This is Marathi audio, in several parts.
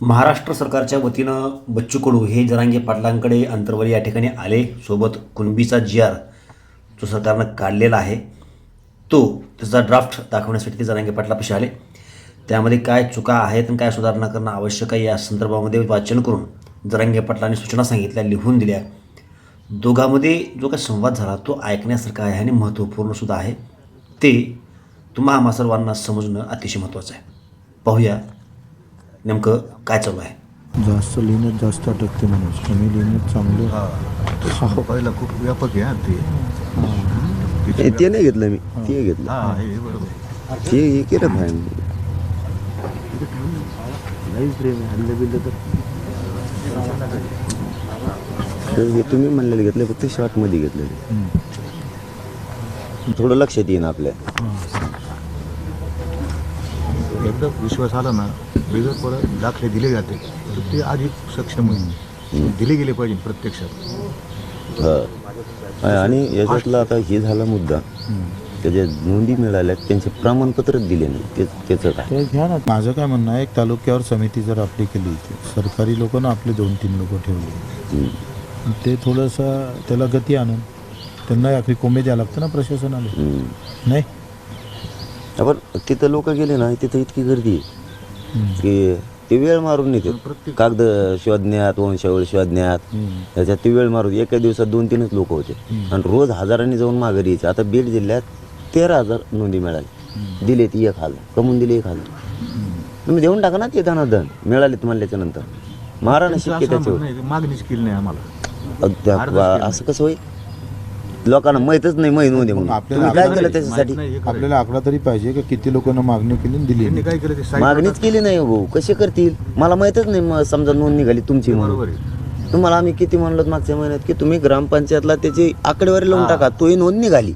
महाराष्ट्र सरकारच्या वतीनं बच्चू कडू हे जरांगे पाटलांकडे अंतर्वली या ठिकाणी आले. सोबत कुणबीचा जी आर जो सरकारनं काढलेला आहे तो त्याचा ड्राफ्ट दाखवण्यासाठी ते जरांगे पाटलापाशी आले. त्यामध्ये काय चुका आहेत आणि काय सुधारणा करणं आवश्यक आहे या संदर्भामध्ये वाचन करून जरांगे पाटलांनी सूचना सांगितल्या लिहून दिल्या. दोघांमध्ये जो काही संवाद झाला तो ऐकण्यासारखा आहे आणि महत्त्वपूर्ण सुद्धा आहे. ते तुम्हा आम्हा सर्वांना समजणं अतिशय महत्त्वाचं आहे. पाहूया नेमकं काय चालू आहे? जास्त लिहिण्यात जास्त अटकते माणूस. कमी लिहिण्यात चांगलं. हा. पहिला खूप व्यापक आहे हा ते. ए, ते नाही घेतलं मी. ते घेतलं. हा हे बरोबर. ते हे केलं नाही तर. हे तुम्ही म्हणलेलं घेतलं फक्त शॉर्टमध्ये घेतलेलं थोडं लक्षात येईन आपल्या. एकदा विश्वास आला ना बिगर परत दाखले दिले जाते. तर ते अधिक सक्षम होईल. दिले गेले पाहिजे प्रत्यक्षात. हा. आणि याच्यातला आता हे झाला मुद्दा. त्याच्या नोंदी मिळाल्या त्यांचे प्रमाणपत्रच दिले नाही. ते त्याचं काय? घ्या ना. माझं काय म्हणणं आहे एक तालुक्यावर समिती जर आपली केली सरकारी लोक ना आपले दोन तीन लोक ठेवले. ते थोडंसं त्याला गती आणून त्यांना आखरी कोंबे द्यावं लागतं ना प्रशासनाला. नाही? आपण तिथं लोक गेले ना तिथं इतकी गर्दी आहे. की ते वेळ मारून नेते कागद शोधण्यात वंशावळ शोधण्यात. त्याच्यात ते वेळ मारून एका दिवसात दोन तीनच लोक होते. आणि रोज हजारांनी जाऊन माघारी यायचे. आता बीड जिल्ह्यात तेरा हजार नोंदी मिळाली. दिले ती एक हाल कमवून दिले एक हाल तुम्ही देऊन टाका ना ते धनाधन. मिळालेत म्हणल्याच्या नंतर. मारा ना शिक्के त्याच्यावर. मागणीच केली नाही आम्हाला. अ, त्या- असं कसं होईल? लोकांना माहीतच नाही म्हणून. आपल्याला तुम्ही काय केलं त्याच्यासाठी. आपल्याला आकडा तरी पाहिजे की किती लोकांना मागणी केली आणि दिली त्यांनी नाही. काय केलं ते? site मागणीच केली नाही हो भाऊ. कसे करतील? मला माहीतच नाही मग समजा नोंद निघाली तुमची म्हणून. बरोबर आहे. तुम्हाला आम्ही किती म्हणलो मागच्या महिन्यात की तुम्ही ग्रामपंचायतला त्याची आकडेवारी लावून टाका. तोही नोंद निघाली.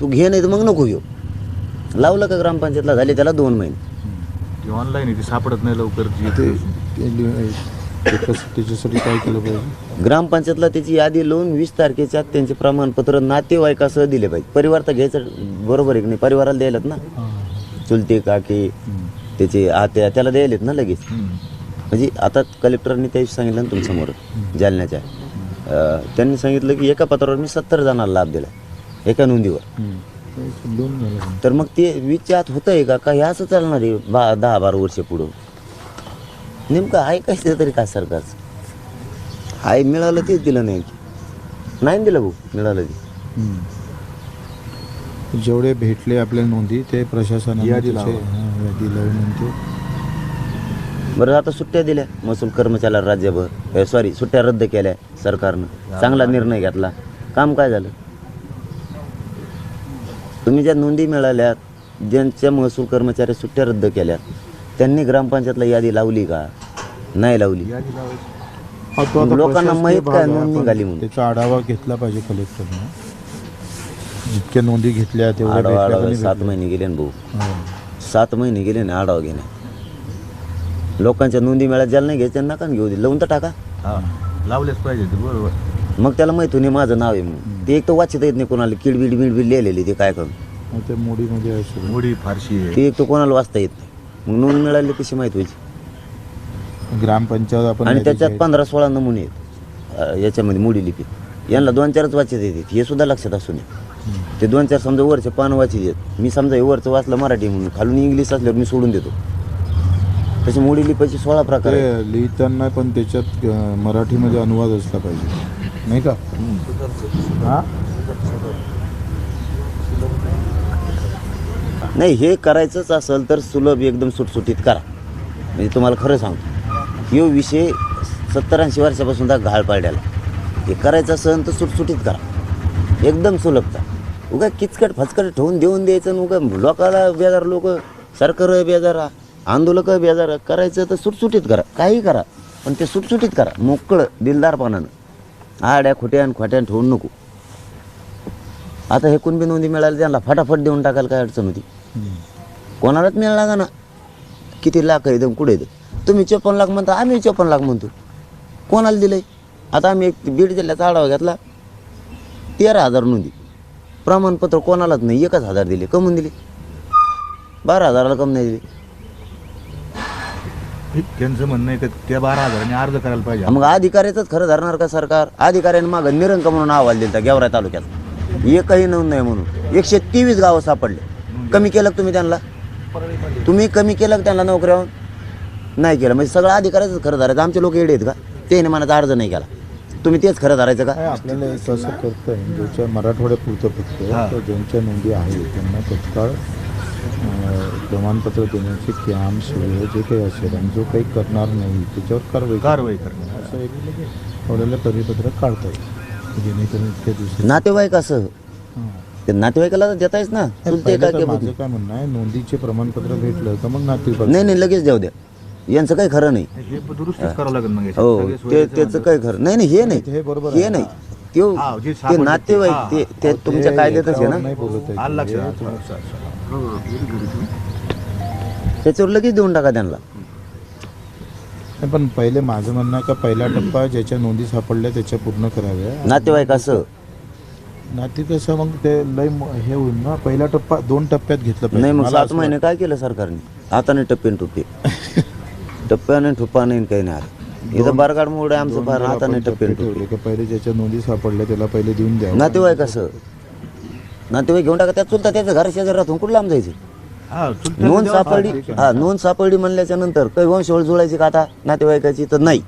तू घे नाही तर मग नको घेऊ. लावलं का ग्रामपंचायतला? झाले त्याला दोन महिने. ते ऑनलाईन आहे ते सापडत नाही लवकर. जे- ते ते त्याच्यासाठी काय केलं पाहिजे? ग्रामपंचायतला त्याची यादी लावून वीस तारखेच्या त्यांचे प्रमाणपत्र नातेवाईकासह दिले पाहिजे. परिवार तर घ्यायचं बरोबर आहे की नाही? परिवाराला द्यायलात ना? चुलते काकी त्याचे आत्या त्याला द्यायलेत ना लगेच. म्हणजे आता कलेक्टरांनी त्या दिवशी सांगितलं ना तुमच्यासमोर जालन्याच्या. त्यांनी सांगितलं की एका पत्रावर मी सत्तर जणांना लाभ दिला एका नोंदीवर. तर मग ते आत होतं आहे का? का हे असं चालणार आहे बा दहा बारा वर्ष पुढं? नेमकं आहे काय तरी काय सरकारचं आहे मिळालं तेच दिलं नाही. नाही दिलं भाऊ मिळालं ते. जेवढे भेटले आपल्या नोंदी ते प्रशासनाने यादी. हां, लावून बरं आता सुट्ट्या दिल्या. महसूल कर्मचाऱ्याला राज्यभर सॉरी सुट्ट्या रद्द केल्या सरकारनं. चांगला निर्णय घेतला. काम काय झालं? तुम्ही ज्या नोंदी मिळाल्यात ज्यांच्या महसूल कर्मचारी सुट्ट्या रद्द केल्या त्यांनी ग्रामपंचायतला यादी लावली का? नाही लावली. यादी लावायची. हा, तो आता लोकांना प्रशासकीय माहीत भाग काय आहे, नोंद आपण निघाली म्हणून. त्याचा आढावा घेतला पाहिजे कलेक्टरने. जितक्या नोंदी घेतल्या तेवढ्या आढावा भेटल्या आढावा. सात? महिने गेले ना भाऊ. सात महिने गेले ना आढावा घेणे. लोकांच्या नोंदी मिळाल्या ज्याला नाही घ्यायच्या नका ना घेऊ दे लावून तर टाका. हा. लावलेच पाहिजे ते बरोबर. मग त्याला माहीत होणे माझं नाव आहे म्हणून. ते एक तर वाचता येत नाही कोणाला. किडबीड बिडबीड लिहिलेली ते काय करून. मग ते मोडीमध्ये आहे सगळं. मोडी फारशी आहे. ते एक तर कोणाला वाचता येत नाही. मग नोंद मिळाली कशी माहीत व्हायची? ग्रामपंचायत आपण आणि त्याच्यात. पंधरा सोळा नमुने आहेत. अं, याच्यामध्ये मोडी लिपीत यांना दोन चारच वाचत येतात हे सुद्धा लक्षात असू नये. ते दोन चार समजा वरचे पान वाचित आहेत मी समजा हे वरचं वाचलं मराठी म्हणून. खालून इंग्लिश असल्यावर मी सोडून देतो. तशी मोडी लिपायची सोळा प्रकार आहेत. ते लिहिताना पण त्याच्यात अं, मराठीमध्ये अनुवाद असला पाहिजे. नाही का? हा? नाही हे करायचंच असेल तर सुलभ एकदम सुटसुटीत करा. म्हणजे तुम्हाला खरं सांगतो. यो विषय सत्तर ऐंशी वर्षापासून तर घाळ पाडल्याला हे करायचं असेल तर सुटसुटीत करा. एकदम सुलभता उगा किचकट फचकट ठेवून देऊन द्यायचं आणि उगा लोकाला बेजार लोक सरकार बेजार आंदोलक बेजार करायचं तर सुटसुटीत करा. काही करा पण ते सुटसुटीत करा. मोकळं दिलदारपणानं. आड्या खोट्या आणि खोट्या ठेवून नको. आता हे कुणबी नोंदी मिळाली त्यांना फटाफट देऊन टाकायला काय अडचण होती? कोणालाच मिळाला का ना किती लाख आहे एकदम कुठे आहे तुम्ही चोपन्न लाख म्हणता आम्ही चोपन्न लाख म्हणतो. कोणाला दिलंय? आता आम्ही एक बीड जिल्ह्याचा आढावा घेतला. तेरा हजार नोंदी. प्रमाणपत्र कोणालाच नाही एकच हजार दिले. कमून दिले. बारा हजाराला कम नाही दिले. त्यांचं म्हणणं आहे की त्या बारा हजारांनी अर्ज करायला पाहिजे? मग अधिकाऱ्याचंच खरं धरणार का सरकार? अधिकाऱ्याने मागं निरंक म्हणून अहवाल दिला गेवराई तालुक्यात एकही नोंद नाही म्हणून. एकशे तेवीस गावं सापडले. कमी केलं का तुम्ही त्यांना? तुम्ही कमी केलं का त्यांना नोकऱ्यावर? नाही केलं. म्हणजे सगळं अधिकाऱ्याचंच खरं धरायचं. आमचे लोक येडे आहेत का? त्याने मनाचा अर्ज नाही केला. तुम्ही तेच खरं धरायचं का? आपल्याला एक असं करता येईल ज्याच्या मराठवाड्यापुरतं फक्त ज्यांच्या नोंदी आहेत त्यांना तत्काळ प्रमाणपत्र देण्याचे कॅम्प सुरू जे काही असेल आणि जो काही करणार नाही त्याच्यावर कारवाई करा. कारवाई करणार. असं एक आपल्याला परिपत्रक काढता येईल. जेणेकरून इतक्या दिवसात नातेवाईक असं. ते नातेवाईकाला तर देतायच ना. नाही, चुलते पहिलं काय तर माझं काय म्हणणं आहे नोंदीचे प्रमाणपत्र भेटलं का मग नातेवाईक नाही नाही लगेच देऊ द्या. यांचं काही खरं नाही. हे दुरुस्तीच करावं लागेल मग याच्यात. हो सगळे ते सोयीचं त्याचं खरं नाही नाही हे नाही. हे बरोबर हे आहे. नाही. त्यो हा, जे ते सापडले ते- नातेवाईक हा, ते ते तुमच्या ते कायद्यातच आहे ना? नाही बोलत आहे. आलं ते. लक्षात. हे अच्छा, अच्छा. हो, त्याच्यावर लगेच देऊन टाका त्यांना. नाही, पण पहिले माझं म्हणणं आहे का पहिला टप्पा ज्याच्या नोंदी सापडल्या त्याच्या पूर्ण कराव्या. नातेवाईक असं. नाते कसं मग ते लय म- हे होईल ना? पहिला टप्पा दोन टप्प्यात घेतलं नाही मग मला सात असं महिने काय केलं सरकारने? आता नाही टप्प्याने टुप्पे. टप्प्याने ठुप्पा नाही काही नाही. आलं इथं बारगाड मोड आहे आमचं फार नाही टप्पे टप्प्याने टुप्पे ठेवले का पहिले ज्याच्या नोंदी सापडल्या त्याला पहिले देऊन द्या नातेवाईक असं. नातेवाईक घेऊन टाका त्यात चुलता त्याचं घर शेजार राहून कुठं लांब जायचं? हा, नोंद सापडली हा नोंद सापडली म्हणल्याच्या नंतर काही वंशवळ जुळायची का आता? नातेवाईकाची तर नाही.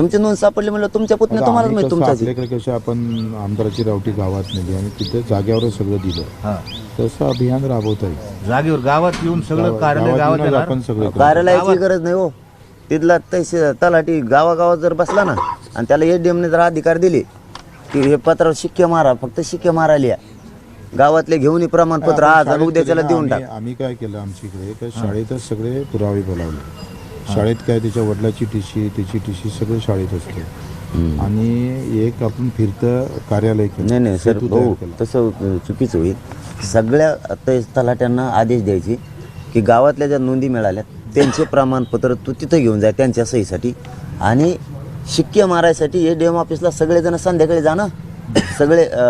तुमची नोंद सापडली म्हणलं तुमच्या पुतण्या तुम्हालाच आम्ही माहिती कसं तुमचाची आपल्याकडे कसं आपण आमदाराची रावटी गावात नेली आणि तिथे जाग्यावरच सगळं दिलं हा. तसं अभियान राबवता येईल जागेवर गावात येऊन सगळं कार्यालय गावात येणार. आपण सगळे करू. कार्यालयाची गरज नाही हो तिथला तहसील तलाठी गावागावात जर बसला ना आणि त्याला ए डी एमने जर अधिकार दिले की हे पत्रावर शिक्के मारा फक्त शिक्के मारायला गावातले घेऊन ये प्रमाणपत्र आज आणि उद्याच्याला केलं ना, देऊन टाक आम्ही- आम्ही काय केलं आमच्या इकडे का शाळेतच सगळे पुरावे बोलावले शाळेत काय त्याच्या वडिलाची टीशी त्याची टीशी सगळं शाळेत असते. आणि एक आपण फिरतं कार्यालय केलं. नाही नाही सर सेतू तयार भाऊ केला. तसं अ, चुकीचं होईल. सगळ्या तह- तलाट्यांना आदेश द्यायचे की गावातल्या ज्या नोंदी मिळाल्या त्यांचे प्रमाणपत्र तू तिथं घेऊन जाय त्यांच्या सहीसाठी. आणि शिक्के मारायसाठी ए डी एम ऑफिसला सगळेजण संध्याकाळी जा ना सगळे अ,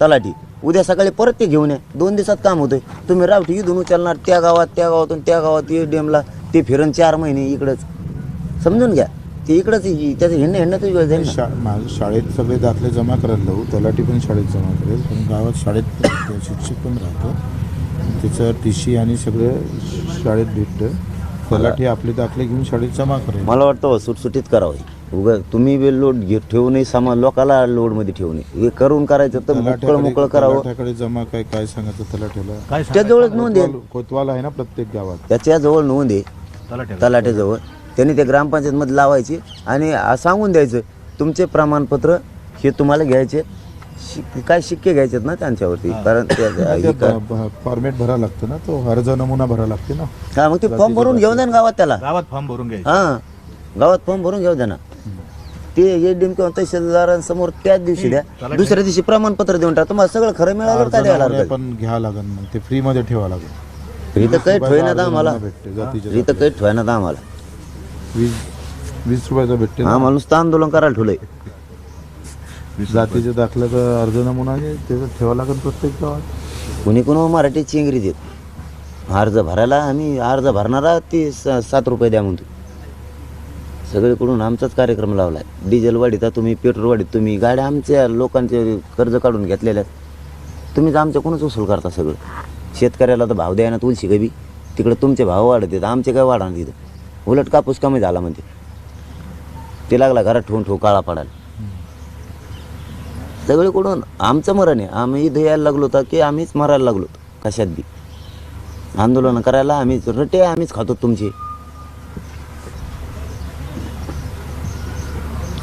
तलाठी. उद्या सकाळी परत ते घेऊन या. दोन दिवसात काम होतंय. तुम्ही रावठी इथून उचलणार त्या गावात त्या गावातून त्या गावात ए डी एमला ते फिरण चार महिने इकडंच. समजून घ्या. ते इकडंच त्याचं हिंडणं हिंडण्यातच वेळ जाईल. शा माझं शाळेत सगळे दाखले जमा करायला लावू. तलाठी पण शाळेत जमा करेल. पण गावात शाळेत शिक्षक पण राहतो. त्याचं टी सी आणि सगळं शाळेत भेटतं. तलाठी आपले दाखले घेऊन शाळेत जमा करेल. मला वाटतं सुटसुटीत करावं उगा तुम्ही बी लोड घेत ठेवू नये सामा लोकाला लोडमध्ये ठेवू नये. हे करून करायचं तर मोकळं मोकळं करावं. तलाठ्याकडे जमा काय काय सांगायचं तलाठ्याला? काय त्याजवळच नोंद आहे. कोतवाल- कोतवाल आहे ना प्रत्येक गावात. त्याच्याजवळ नोंद आहे. तलाट्याजवळ त्यांनी ते ग्रामपंचायतमध्ये लावायची आणि आ- सांगून द्यायचं तुमचे प्रमाणपत्र हे तुम्हाला घ्यायचे. शिक- काय शिक्के घ्यायचेत ना त्यांच्यावरती? कारण ते- हे फॉर्मेट भरावं लागतं ना तो? अर्ज नमुना भरावा लागते ना? हा मग ते फॉर्म भरून घेऊन द्या ना गावात त्याला. गावात फॉर्म भरून घ्यायचं. हा. गावात फॉर्म भरून घेऊ द्या ना. ते एडीएम किंवा तहसीलदारांसमोर त्याच दिवशी द्या. दुसऱ्या दिवशी प्रमाणपत्र देऊन टाका. तुम्हाला सगळं खरं मिळालं अर्ज काय द्यायला लागेल पण घ्यावं लागेल मग. ते फ्रीमध्ये ठेवावं लागेल. इथं काही ठेवण्यात आम्हाला. भेटते जातीच्या इथं काही ठेवण्यात आम्हाला. वीस वीस रुपयाचा भेटते ना? आम्हाला नुसतं आंदोलन करायला ठेवलंय. जातीच्या दाखल्याचा अर्ज नमुना आहे त्याचं ठेवावं लागेल प्रत्येक गावात. कुणी कुणी मराठी चिंगरी देत. अर्ज भरायला आम्ही अर्ज भरणारा ती स- सात रुपये द्या म्हणतो सगळीकडून आमचाच कार्यक्रम लावला आहे डिझेल वाढीता तुम्ही पेट्रोल वाढीत तुम्ही गाड्या आमच्या लोकांचे कर्ज काढून घेतलेल्या आहेत. तुम्हीच आमच्याकडूनच वसूल करता सगळं? शेतकऱ्याला तर भाव द्या ना तुलशी कवी तिकडे तुमचे भाव वाढत आहेत आमचे काय वाढणार तिथं? उलट कापूस कमी झाला म्हणते. ते लागला घरात ठेवून ठेवू काळा पडायला. सगळीकडून आमचं मरण आहे. आम्ही इथं यायला लागलो तर की आम्हीच मरायला लागलो कशात बी. आंदोलन करायला आम्हीच रटे आम्हीच खातो तुमची.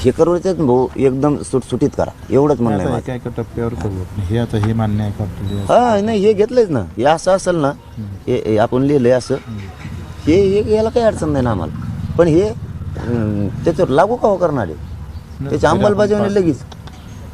हे करूच भाऊ एकदम सुटसुटीत करा. एवढंच म्हणणं आहे आता माझं. एका एका टप्प्यावर करू. आपण. हे आता हे मान्य आहे का आपल्याला हा नाही हे घेतलंच ना. हे असं असेल ना हे हे आपण लिहिलंय असं. हे हे याला काही अडचण नाही ना आम्हाला. पण हे अं, त्याच्यावर लागू का हो करणार? आहे त्याची अंमलबजावणी लगेच.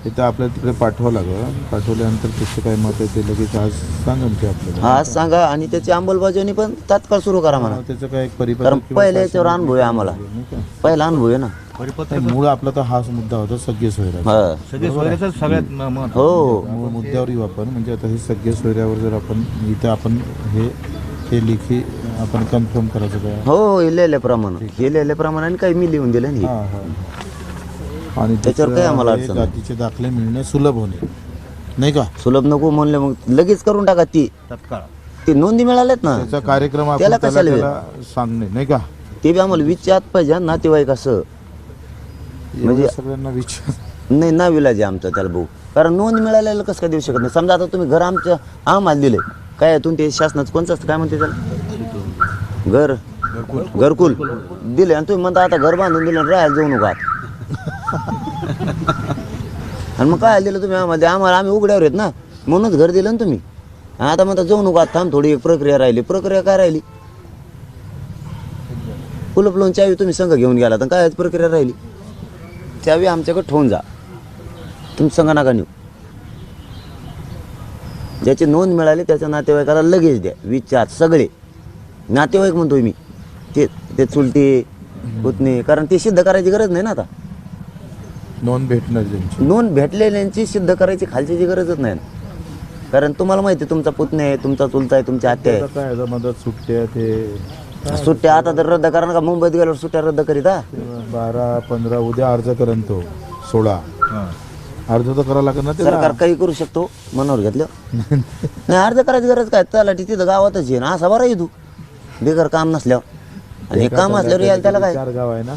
इथं आपल्याला तिकडे पाठवावं लागेल. पाठवल्यानंतर त्याचं काय मत आहे ते लगेच आज सांगेल ते आपल्याला. हा आज सांगा आणि त्याची अंमलबजावणी पण तात्काळ सुरू करा म्हणा. त्याचं काय कारण किंवा पहिल्या काय याच्यावर अनुभव आहे आम्हाला. नाही का? पहिला अनुभव आहे ना. परिपत्र नाही, मूळ आपला तर हाच मुद्दा होता सगळे सोयरा हा. सगळे सोयऱ्याचं सगळ्यात म-. हो. मूळ मुद्द्यावर येऊ आपण म्हणजे आता हे सगळे सोयऱ्यावर जर आपण इथं आपण हे हे लेखी आपण कन्फर्म करायचं काय हो हो हे लिहिल्याप्रमाणे. हे लिहिल्याप्रमाणे आणि काही मी लिहून दिलं नाही. हां हां. आणि त्याच्यावर काय आम्हाला अडचण आहे. जातीचे दाखले मिळणे सुलभ होणे. नाही का? सुलभ नको म्हणले मग लगेच करून टाका ती. तत्काळ. ती नोंदी मिळाल्यात ना? त्याचा कार्यक्रम आपण त्याला त्याला कशाला त्याला सांगणे नाही का? ते बी आम्हाला विचारत पाहिजे हा, नातेवाईक असं. म्हणजे सगळ्यांना विचार. नाही ना विलाज आहे आमचा त्याला भाऊ कारण नोंद मिळालेलं कसं काय देऊ शकत नाही? समजा आता तुम्ही घर आमच्या आम्हाला दिले काय आहे, तुम्ही ते शासनाचं? कोणचं असतं? काय म्हणते त्याला? घर. घरकुल. दिले आणि तुम्ही म्हणता आता घर बांधून दिलं आणि राहायला जाऊ नका. आणि मग काय दिलं तुम्ही आम्हाला? आम्हाला आम्ही उघड्यावर आहेत ना. म्हणूनच घर दिलं ना तुम्ही. आता म्हणता जाऊ आता थांब थोडी एक प्रक्रिया राहिली. प्रक्रिया काय राहिली? कुलप लोन चावी तुम्ही संघ घेऊन गेला तर काय प्रक्रिया राहिली? चावी आमच्याकडे ठेवून जा. तुम्ही संघ नका नेऊ. ज्याची नोंद मिळाली त्याच्या नातेवाईकाला लगेच द्या. विचार सगळे. नातेवाईक म्हणतोय मी. ते ते चुलते पुतणे कारण ते सिद्ध करायची गरज नाही ना आता. नोंद भेटणार त्यांची नोंद भेटलेल्यांची सिद्ध करायची खालची गरजच नाही. ना. कारण तुम्हाला माहिती आहे, तुमचा पुतणे आहे तुमचा चुलता आहे तुमची आत्या आता काय आता मदत सुट्ट्या ते आहे सुट्ट्या आता तर रद्द करा का मुंबईत गेल्यावर सुट्ट्या रद्द करीत हा. बारा पंधरा उद्या अर्ज करेन तो सोळा. अर्ज तर करावं लागेल ना सरकार त्याला काही करू शकतो मनावर घेतलं. नाही अर्ज करायची गरज काय? चला तिथं गावातच आहे ना असा बरा तू. बेकार काम नसल्यावर. आणि हे काम असल्यावर यायला त्याला काय? चार गाव आहे ना.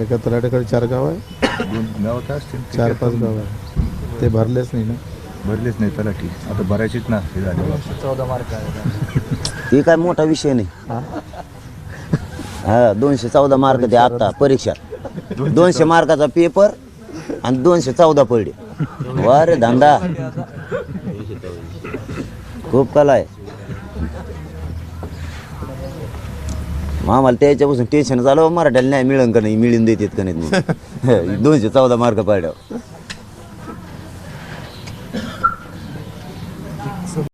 एका तलाट्याकडे चार गाव आहे. दोन गावात असतील? चार पाच गाव आहे. ते भरलेच नाही ना. भरलेच नाही त्याला ठीक आता भरायचीच ना हे झाले. हे काय मोठा विषय नाही. हा? दोनशे चौदा मार्क द्या आता परीक्षात दोनशे मार्काचा पेपर आणि दोनशे चौदा पडले. वा रे धंदा. खूप कला आहे. मग आम्हाला त्याच्यापासून टेन्शन झालं मराठ्याला नाही मिळून का नाही मिळून देतात का म्हणून. दोनशे चौदा मार्क पडल्यावर